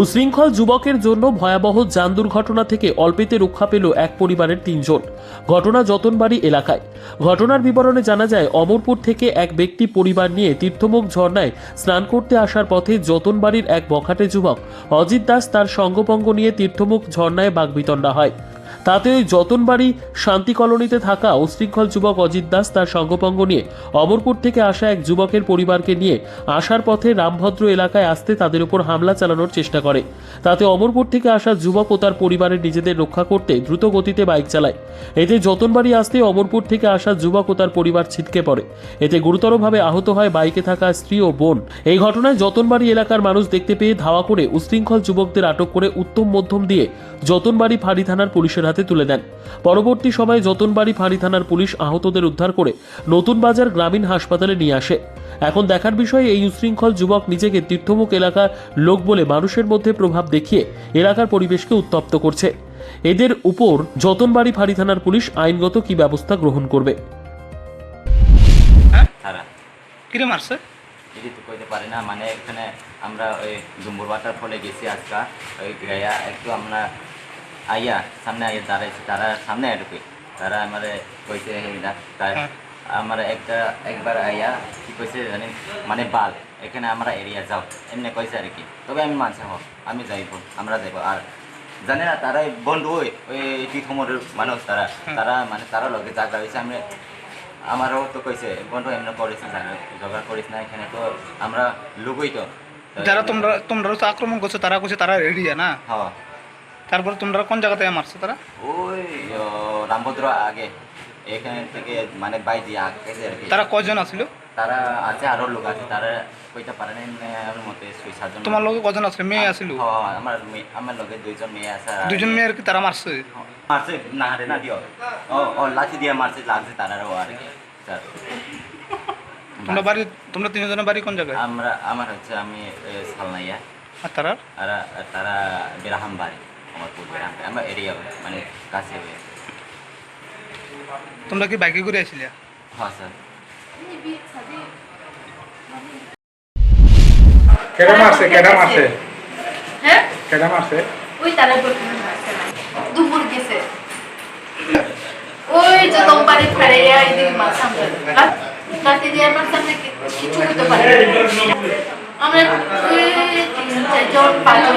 উশৃঙ্খল যুবকের জন্য ভয়াবহ যান দুর্ঘটনা থেকে অল্পেতে রক্ষা পেল এক পরিবারের তিনজন। ঘটনা যতনবাড়ি এলাকায়। ঘটনার বিবরণে জানা যায়, অমরপুর থেকে এক ব্যক্তি পরিবার নিয়ে তীর্থমুখ ঝর্ণায় স্নান করতে আসার পথে যতনবাড়ির এক বখাটে যুবক অজিত দাস তার সঙ্গপঙ্গ নিয়ে তীর্থমুখ ঝর্ণায় বাগবিতণ্ডা হয়। তাতে ওই যতনবাড়ি শান্তি কলোনিতে থাকা উশৃঙ্খল যুবক অজিত দাস তার সঙ্গপঙ্গ নিয়ে অমরপুর থেকে আসা এক যুবকের পরিবারকে নিয়ে আসার পথে রামভদ্র এলাকায় আসতে তাদের উপর হামলা চালানোর চেষ্টা করে। তাতে অমরপুর থেকে আসা যুবক ও তার পরিবারের নিজেদের রক্ষা করতে দ্রুত গতিতে বাইক চালায়। এতে যতনবাড়ি আসতে অমরপুর থেকে আসা যুবক ও তার পরিবার ছিটকে পড়ে। এতে গুরুতরভাবে আহত হয় বাইকে থাকা স্ত্রী ও বোন। এই ঘটনায় যতনবাড়ি এলাকার মানুষ দেখতে পেয়ে ধাওয়া করে উশৃঙ্খল যুবকদের আটক করে উত্তম মধ্যম দিয়ে যতনবাড়ি ফাঁড়ি থানার পুলিশের হাতে তুলে দেন। পরবর্তী সময়ে যতনবাড়ি ফাঁড়ি থানার পুলিশ আহতদের উদ্ধার করে নতুন বাজার গ্রামীণ হাসপাতালে নিয়ে আসে। এখন দেখার বিষয় এই উশৃঙ্খল যুবক নিজেকে তীর্থমুখ এলাকার লোক বলে মানুষের মধ্যে প্রভাব দেখিয়ে এলাকার পরিবেশকে উত্তপ্ত করছে। এদের উপর যতনবাড়ি ফাঁড়ি থানার পুলিশ আইনগত কি ব্যবস্থা গ্রহণ করবে? কিরে মারছে? এটি তো কইতে পারি না মানে এখানে আমরা ওই জুম্বুর বাটার ফলে গেছি আজকা। ওই গায়া একটু আমরা আইয়া সামনে আইয়া দাঁড়াইছি তারা সামনে এটুকুই তারা আমারে কইছে তার হ্যাঁ। আমার একটা একবার আইয়া কি কইছে জানি মানে বাল এখানে আমরা এরিয়া যাও। এমনি কইছে আর কি তবে আমি মানছি হোক আমি যাইব আমরা যাইব। আর জানে না তারা বন্ধু ওই ওই তীর্থমরের মানুষ তারা। তারা মানে তারা লগে জাগা হয়েছে আমি আমারও তো কইছে বন্ধু এমনি করিস না জোগাড় করিস না এখানে তো আমরা লুকই তো। যারা তোমরা তোমরা তো আক্রমণ করছ তারা কইছে তারা এড়িয়া না? হ্যাঁ। তারপর তোমরা কোন জায়গা থেকে মারছো তারা? ওই ও, রামভদ্র আগে। এখানে থেকে মানে বাই দিয়ে আগে তারা কয়জন আছিল? তারা আছে আরও লোক আছে। তারা কইতে পারে না আমার মতে ছয় সাতজন তোমার লগে কজন আছিল মেয়ে আছিল? আমার মেয়ে- আমার লগে দুইজন মেয়ে আছে। আর- দুজন মেয়ের কি তারা মারছে? মারছে না হারে না দিও। ও ও লাঠি দিয়ে মারছে লাগছে তারারও আর কি। স্যার। তোমরা বাড়ি তোমরা তিনজনের বাড়ি কোন জায়গায়? আমরা আমার হচ্ছে আমি সালনাইয়া। আর তারা আর আর তারা বেরাহাম বাড়ি। আমরা এরিয়া মানে কাছে হয়ে। তোমরা কি বাইকে ঘুরে আসছিলে হ্যাঁ স্যার। কেডা মারছে কেডা মারছে হ্যাঁ? কেডা মারছে ওই তারা দুপুর গেছে। ওই যে কোম্পানি ফেরে এদিকে মাছ সামনে কাটি দিয়ে আমার সামনে কিছু হতে পারে আমরা তিন চারজন পাঁচজন